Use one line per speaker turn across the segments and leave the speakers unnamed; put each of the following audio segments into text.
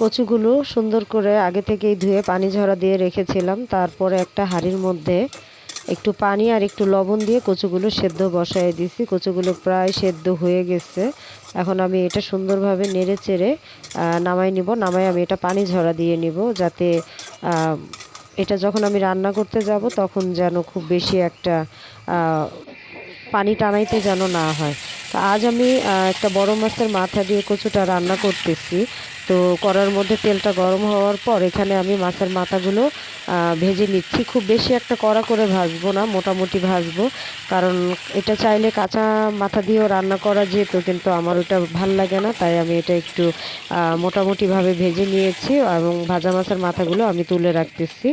কচুগুলো সুন্দর করে আগে থেকেই ধুয়ে পানি ঝরা দিয়ে রেখেছিলাম। তারপরে একটা হাঁড়ির মধ্যে একটু পানি আর একটু লবণ দিয়ে কচুগুলো সেদ্ধ বসায় দিছি। কচুগুলো প্রায় সেদ্ধ হয়ে গেছে। এখন আমি এটা সুন্দরভাবে নেড়ে চেড়ে নামাই নিব। নামাই আমি এটা পানি ঝরা দিয়ে নিব যাতে এটা যখন আমি রান্না করতে যাব তখন যেন খুব বেশি একটা পানি টানাইতে যেন না হয়। তো আজ আমি একটা বড় মাছের মাথা দিয়ে কচুটা রান্না করতেছি। তো কড়ার মধ্যে তেলটা গরম হওয়ার পর এখানে আমি মাছের মাথাগুলো ভেজে নিচ্ছি। খুব বেশি একটা কড়া করে ভাজবো না, মোটামুটি ভাজবো। কারণ এটা চাইলে কাঁচা মাথা দিয়েও রান্না করা যেত, কিন্তু আমার ওটা ভালো লাগে না, তাই আমি এটা একটু মোটামুটিভাবে ভেজে নিয়েছি এবং ভাজা মাছের মাথাগুলো আমি তুলে রাখতেছি।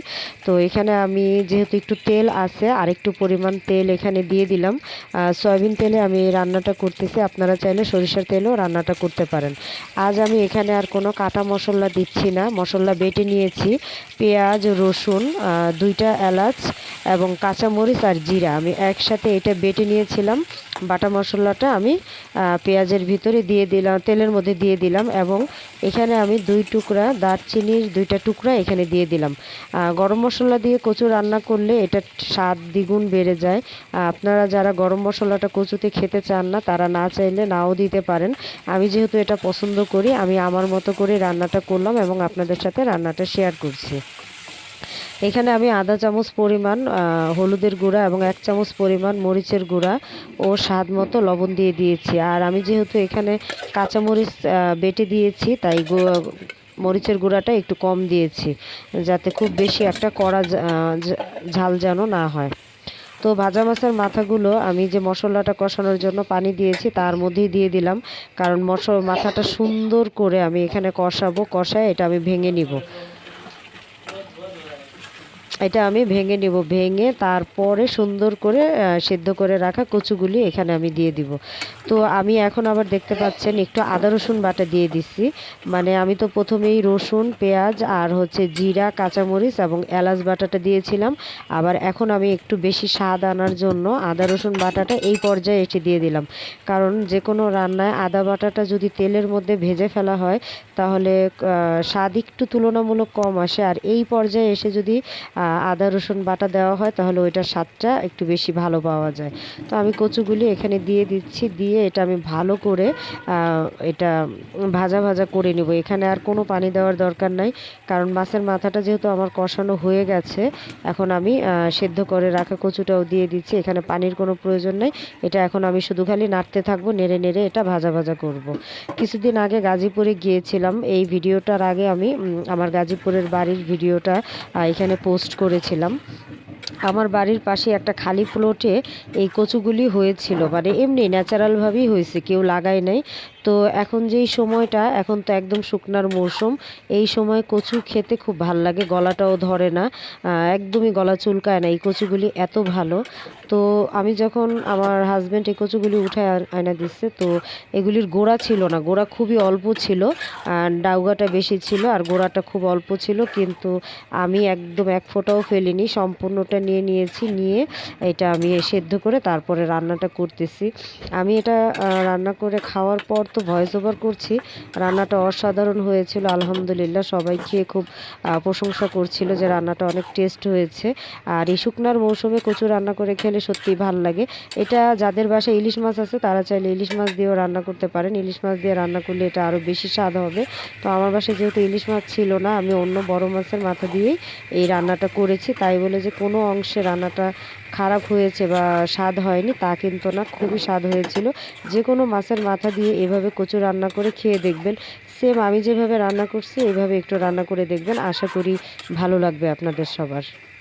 তো এখানে আমি যেহেতু একটু তেল আছে আর একটু পরিমাণ তেল এখানে দিয়ে দিলাম। সয়াবিন তেলে আমি রান্নাটা করতেছি, আপনারা চাইলে সরিষার তেলেও রান্নাটা করতে পারেন। আজ আমি এখানে আর কোনো কাটা মশলা দিচ্ছি না। মশলা বেটে নিয়েছি। পেঁয়াজ রসুন দুইটা এলাচ এবং কাঁচামরিচ আর জিরা। আমি একসাথে এটা বেটে নিয়েছিলাম। বাটা মশলাটা আমি পেঁয়াজের ভিতরে দিয়ে দিলাম, তেলের মধ্যে দিয়ে দিলাম এবং এখানে আমি দুই টুকরা দারচিনির দুইটা টুকরা এখানে দিয়ে দিলাম। গরম মশলা দিয়ে কচু রান্না করলে এটা স্বাদ দ্বিগুণ বেড়ে যায়। আপনারা যারা গরম মশলাটা কচুতে খেতে চান না, তারা না চাইলে নাও দিতে পারেন। আমি যেহেতু এটা পছন্দ করি, আমি আমার মতো করে রান্নাটা করলাম এবং আপনাদের সাথে রান্নাটা শেয়ার করছি। এখানে আমি আধা চামচ পরিমাণ হলুদের গুঁড়া এবং এক চামচ পরিমাণ মরিচের গুঁড়া ও স্বাদ মতো লবণ দিয়ে দিয়েছি। আর আমি যেহেতু এখানে কাঁচামরিচ বেটে দিয়েছি, তাই মরিচের গুঁড়াটা একটু কম দিয়েছি, যাতে খুব বেশি একটা কড়া ঝাল যেন না হয়। তো ভাজা মাছের মাথাগুলো আমি যে মশলাটা কষানোর জন্য পানি দিয়েছি, তার মধ্যেই দিয়ে দিলাম। কারণ মশলা, মাথাটা সুন্দর করে আমি এখানে কষাবো, কষায় এটা আমি ভেঙে নিব। এটা আমি ভেঙে নেব, ভেঙে তারপরে সুন্দর করে সেদ্ধ করে রাখা কচুগুলি এখানে আমি দিয়ে দিব। তো আমি এখন আবার দেখতে পাচ্ছেন, একটু আদা রসুন বাটা দিয়ে দিচ্ছি। মানে আমি তো প্রথমেই রসুন, পেঁয়াজ আর হচ্ছে জিরা, কাঁচামরিচ এবং এলাচ বাটাটা দিয়েছিলাম। আবার এখন আমি একটু বেশি স্বাদ আনার জন্য আদা রসুন বাটাটা এই পর্যায়ে এসে দিয়ে দিলাম। কারণ যে কোনো রান্নায় আদা বাটাটা যদি তেলের মধ্যে ভেজে ফেলা হয়, তাহলে স্বাদ একটু তুলনামূলক কম আসে। আর এই পর্যায়ে এসে যদি আদা রসুন বাটা দেওয়া হয়, তাহলে ওইটার স্বাদটা একটু বেশি ভালো পাওয়া যায়। তো আমি কচুগুলি এখানে দিয়ে দিচ্ছি, দিয়ে এটা আমি ভালো করে এটা ভাজা ভাজা করে নেব। এখানে আর কোনো পানি দেওয়ার দরকার নাই, কারণ মাছের মাথাটা যেহেতু আমার কষানো হয়ে গেছে, এখন আমি সেদ্ধ করে রাখা কচুটাও দিয়ে দিচ্ছি। এখানে পানির কোনো প্রয়োজন নেই, এটা এখন আমি শুধু খালি নাড়তে থাকব, নেড়ে নেড়ে এটা ভাজা ভাজা করব। কিছুদিন আগে গাজীপুরে গিয়েছিলাম, এই ভিডিওটার আগে আমি আমার গাজীপুরের বাড়ির ভিডিওটা এখানে পোস্ট করেছিলাম। আমার বাড়ির পাশে একটা খালি প্লটে এই কচুগুলি হয়েছিল। মানে এমনি ন্যাচারালভাবেই হয়েছে, কেউ লাগায় নাই। তো এখন যেই সময়টা, এখন তো একদম শুকনার মৌসুম। এই সময় কচু খেতে খুব ভালো লাগে, গলাটাও ধরে না। একদমই গলা চুলকায় না, এই কচুগুলি এত ভালো। তো আমি যখন আমার হাজব্যান্ড এই কচুগুলি উঠে আয়না দিচ্ছে, তো এগুলির গোড়া ছিল না। গোড়া খুবই অল্প ছিল আর ডাউগাটা বেশি ছিল, আর গোড়াটা খুব অল্প ছিল, কিন্তু আমি একদম এক ফোঁটাও ফেলিনি, সম্পূর্ণটা নিয়ে নিয়েছি, নিয়ে এটা আমি সেদ্ধ করে তারপরে রান্নাটা করতেছি। আমি এটা রান্না করে খাওয়ার পর তো ভয়েস ওভার করছি। রান্নাটা অসাধারণ হয়েছিল, আলহামদুলিল্লাহ। সবাই খেয়ে খুব প্রশংসা করছিল যে রান্নাটা অনেক টেস্ট হয়েছে। আর এই শুকনার মৌসুমে কচু রান্না করে খেলে সত্যিই ভালো লাগে। এটা যাদের বাসায় ইলিশ মাছ আছে, তারা চাইলে ইলিশ মাছ দিয়েও রান্না করতে পারেন। ইলিশ মাছ দিয়ে রান্না করলে এটা আরও বেশি স্বাদ হবে। তো আমার বাসায় যেহেতু ইলিশ মাছ ছিল না, আমি অন্য বড় মাছের মাথা দিয়েই এই রান্নাটা করেছি। তাই বলে যে কোনো অংশে রান্নাটা খারাপ হয়েছে বা স্বাদ হয়নি, তা কিন্তু না, খুবই স্বাদ হয়েছিল। যে কোনো মাছের মাথা দিয়ে এভাবে কচু রান্না করে খেয়ে দেখবেন। সেম আমি যেভাবে রান্না করছি, এভাবে একটু রান্না করে দেখবেন। আশা করি ভালো লাগবে আপনাদের সবার।